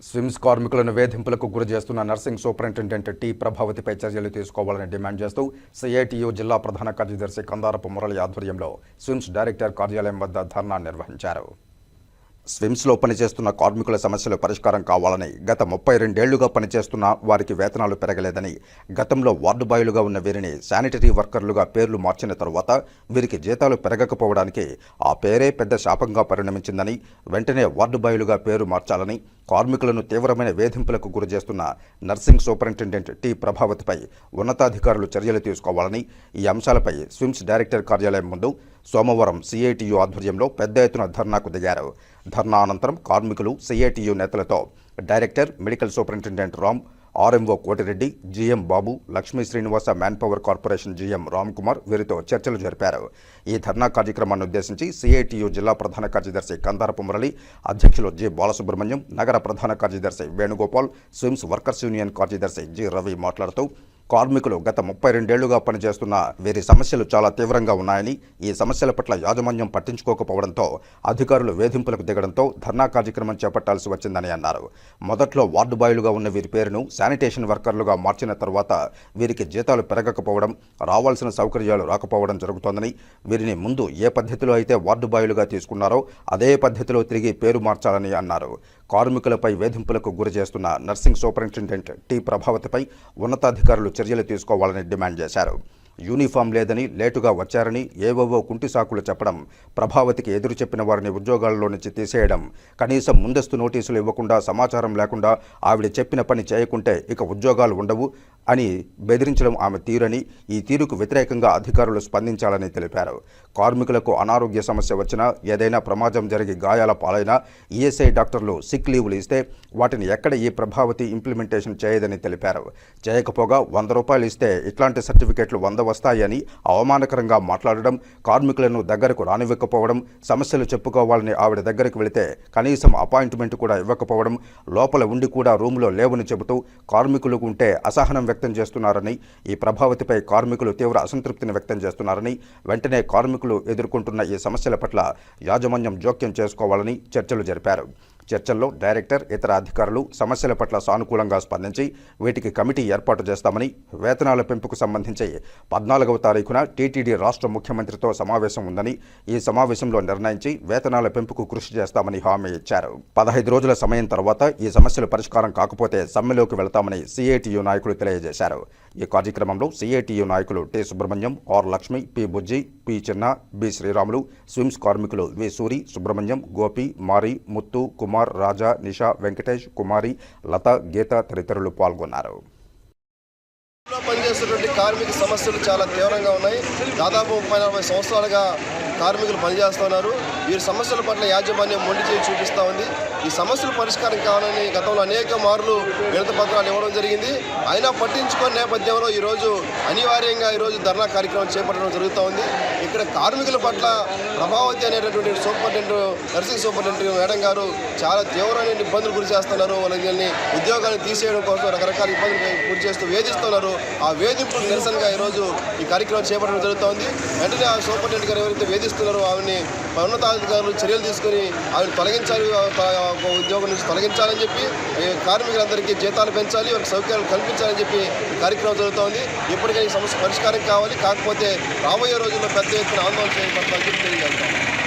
స్విమ్స్ కార్మికులను వేధింపులకు గురి చేస్తున్న నర్సింగ్ సూపరింటెండెంట్ టి ప్రభావతిపై చర్యలు తీసుకోవాలని డిమాండ్ చేస్తూ సిఐటియు జిల్లా ప్రధాన కార్యదర్శి కందారపు మురళి ఆధ్వర్యంలో స్విమ్స్ డైరెక్టర్ కార్యాలయం వద్ద ధర్నా నిర్వహించారు. స్విమ్స్లో పనిచేస్తున్న కార్మికుల సమస్యలు పరిష్కారం కావాలని గత ముప్పై రెండేళ్ళుగా పనిచేస్తున్న వారికి వేతనాలు పెరగలేదని గతంలో వార్డు బాయ్లుగా ఉన్న వీరిని శానిటరీ వర్కర్లుగా పేర్లు మార్చిన తరువాత వీరికి జీతాలు పెరగకపోవడానికి ఆ పేరే పెద్ద శాపంగా పరిణమించిందని వెంటనే వార్డు బాయ్లుగా పేరు మార్చాలని కార్మికులను తీవ్రమైన వేధింపులకు గురి చేస్తున్న నర్సింగ్ సూపరింటెండెంట్ టి ప్రభావతిపై ఉన్నతాధికారులు చర్యలు తీసుకోవాలని ఈ అంశాలపై స్విమ్స్ డైరెక్టర్ కార్యాలయం ముందు సోమవారం సిఐటియు ఆధ్వర్యంలో పెద్ద ఎత్తున ధర్నాకు దిగారు. ధర్నా అనంతరం కార్మికులు సిఐటియు నేతలతో director medical superintendent Ram RMO Kotireddy GM Babu Lakshmi Srinivasa manpower corporation GM Ram Kumar వీరితో చర్చలు జరిపారు. ఈ ధర్నా కార్యక్రమాన్ని ఉద్దేశించి సిఐటియు జిల్లా ప్రధాన కార్యదర్శి కందారపు మురళి అధ్యక్షులు జి బాలసుబ్రహ్మణ్యం నగర ప్రధాన కార్యదర్శి వేణుగోపాల్ స్విమ్స్ వర్కర్స్ యూనియన్ కార్యదర్శి జి రవి మాట్లాడుతూ కార్మికులు గత ముప్పై రెండేళ్ళుగా పనిచేస్తున్న వీరి సమస్యలు చాలా తీవ్రంగా ఉన్నాయని ఈ సమస్యల పట్ల యాజమాన్యం పట్టించుకోకపోవడంతో అధికారులు వేధింపులకు దిగడంతో ధర్నా కార్యక్రమం చేపట్టాల్సి వచ్చిందని అన్నారు. మొదట్లో వార్డు బాయ్లుగా ఉన్న వీరి పేరును శానిటేషన్ వర్కర్లుగా మార్చిన తర్వాత వీరికి జీతాలు పెరగకపోవడం రావాల్సిన సౌకర్యాలు రాకపోవడం జరుగుతోందని వీరిని ముందు ఏ పద్ధతిలో అయితే వార్డు బాయ్లుగా తీసుకున్నారో అదే పద్ధతిలో తిరిగి పేరు మార్చాలని అన్నారు. కార్మికులపై వేధింపులకు గురి చేస్తున్న నర్సింగ్ సూపరింటెండెంట్ టి ప్రభావతిపై ఉన్నతాధికారులు చర్యలు తీసుకోవాలని డిమాండ్ చేశారు. యూనిఫామ్ లేదని లేటుగా వచ్చారని ఏవేవో కుంటి సాకులు చెప్పడం ప్రభావతికి ఎదురు చెప్పిన వారిని ఉద్యోగాల్లో నుంచి తీసేయడం కనీసం ముందస్తు నోటీసులు ఇవ్వకుండా సమాచారం లేకుండా ఆవిడ చెప్పిన పని చేయకుంటే ఇక ఉద్యోగాలు ఉండవు అని బెదిరించడం ఆమె తీరని ఈ తీరుకు వ్యతిరేకంగా అధికారులు స్పందించాలని తెలిపారు. కార్మికులకు అనారోగ్య సమస్య వచ్చినా ఏదైనా ప్రమాదం జరిగి గాయాల పాలైనా ఈఎస్ఐ డాక్టర్లు సిక్ లీవులు ఇస్తే వాటిని ఎక్కడ ఈ ప్రభావతి ఇంప్లిమెంటేషన్ చేయదని తెలిపారు. చేయకపోగా వంద రూపాయలు ఇస్తే ఇట్లాంటి సర్టిఫికెట్లు వంద వస్తాయని అవమానకరంగా మాట్లాడడం కార్మికులను దగ్గరకు రానివ్వకపోవడం సమస్యలు చెప్పుకోవాలని ఆవిడ దగ్గరికి వెళితే కనీసం అపాయింట్మెంట్ కూడా ఇవ్వకపోవడం లోపల ఉండి కూడా రూములో లేవని చెబుతూ కార్మికులకు ఉంటే అసహనం వ్యక్తం చేస్తున్నారని ఈ ప్రభావతిపై కార్మికులు తీవ్ర అసంతృప్తిని వ్యక్తం చేస్తున్నారని వెంటనే కార్మికులు ఎదుర్కొంటున్న ఈ సమస్యల పట్ల యాజమాన్యం జోక్యం చేసుకోవాలని చర్చలు జరిపారు. చర్చల్లో డైరెక్టర్ ఇతర అధికారులు సమస్యల పట్ల సానుకూలంగా స్పందించి వీటికి కమిటీ ఏర్పాటు చేస్తామని వేతనాల పెంపుకు సంబంధించి పద్నాలుగవ తారీఖున టీటీడీ రాష్ట్ర ముఖ్యమంత్రితో సమావేశం ఉందని ఈ సమావేశంలో నిర్ణయించి వేతనాల పెంపుకు కృషి చేస్తామని హామీ ఇచ్చారు. పదహైదు రోజుల సమయం తర్వాత ఈ సమస్యలు పరిష్కారం కాకపోతే సమ్మెలోకి వెళతామని సిఐటియు నాయకులు తెలియజేశారు. ఈ కార్యక్రమంలో సిఐటియు నాయకులు T Subrahmanyam R Lakshmi P Bujji P Chinna B Sriramulu SVIMS కార్మికులు వి సూరి సుబ్రహ్మణ్యం గోపి మారి ముత్తు కుమార్ రాజా నిషా వెంకటేష్ కుమారి లత గీత తదితరులు పాల్గొన్నారు. పనిచేస్తున్నటువంటి కార్మిక సమస్యలు చాలా తీవ్రంగా ఉన్నాయి. దాదాపు ముప్పై నలభై సంవత్సరాలుగా కార్మికులు పనిచేస్తున్నారు. వీరి సమస్యల పట్ల యాజమాన్యం మొండి చేయి చూపిస్తూ ఉంది. ఈ సమస్యల పరిష్కారం కావాలని గతంలో అనేక మార్లు వినత పత్రాలు ఇవ్వడం జరిగింది. అయినా పట్టించుకునే నేపథ్యంలో ఈరోజు అనివార్యంగా ఈరోజు ధర్నా కార్యక్రమం చేపట్టడం జరుగుతూ ఉంది. ఇక్కడ కార్మికుల పట్ల ప్రభావతి అనేటటువంటి సూపరింటెండెంట్ నర్సింగ్ సూపరింటెండెంట్ మేడం గారు చాలా తీవ్రమైన ఇబ్బందులు గురి చేస్తున్నారు. వాళ్ళని ఉద్యోగాలు తీసేయడం కోసం రకరకాల ఇబ్బందులు గురి చేస్తూ వేధిస్తున్నారు. ఆ వేధింపులు నిరసనగా ఈరోజు ఈ కార్యక్రమం చేపట్టడం జరుగుతోంది వెంటనే ఆ సూపరింటెండెంట్ గారు ఎవరైతే వేధిస్తున్నారో ఆవిడని ఉన్నతాధికారులు చర్యలు తీసుకొని ఆమెను తొలగించాలి. ఉద్యోగం నుంచి తొలగించాలని చెప్పి కార్మికులందరికీ జీతాలు పెంచాలి వారికి సౌకర్యాలు కల్పించాలని చెప్పి కార్యక్రమం జరుగుతోంది. ఇప్పటికైనా ఈ సమస్య పరిష్కారం కావాలి. కాకపోతే రాబోయే రోజుల్లో పెద్ద ఎత్తున ఆందోళన చేయబడతామని చెప్పి తెలియజేస్తాం.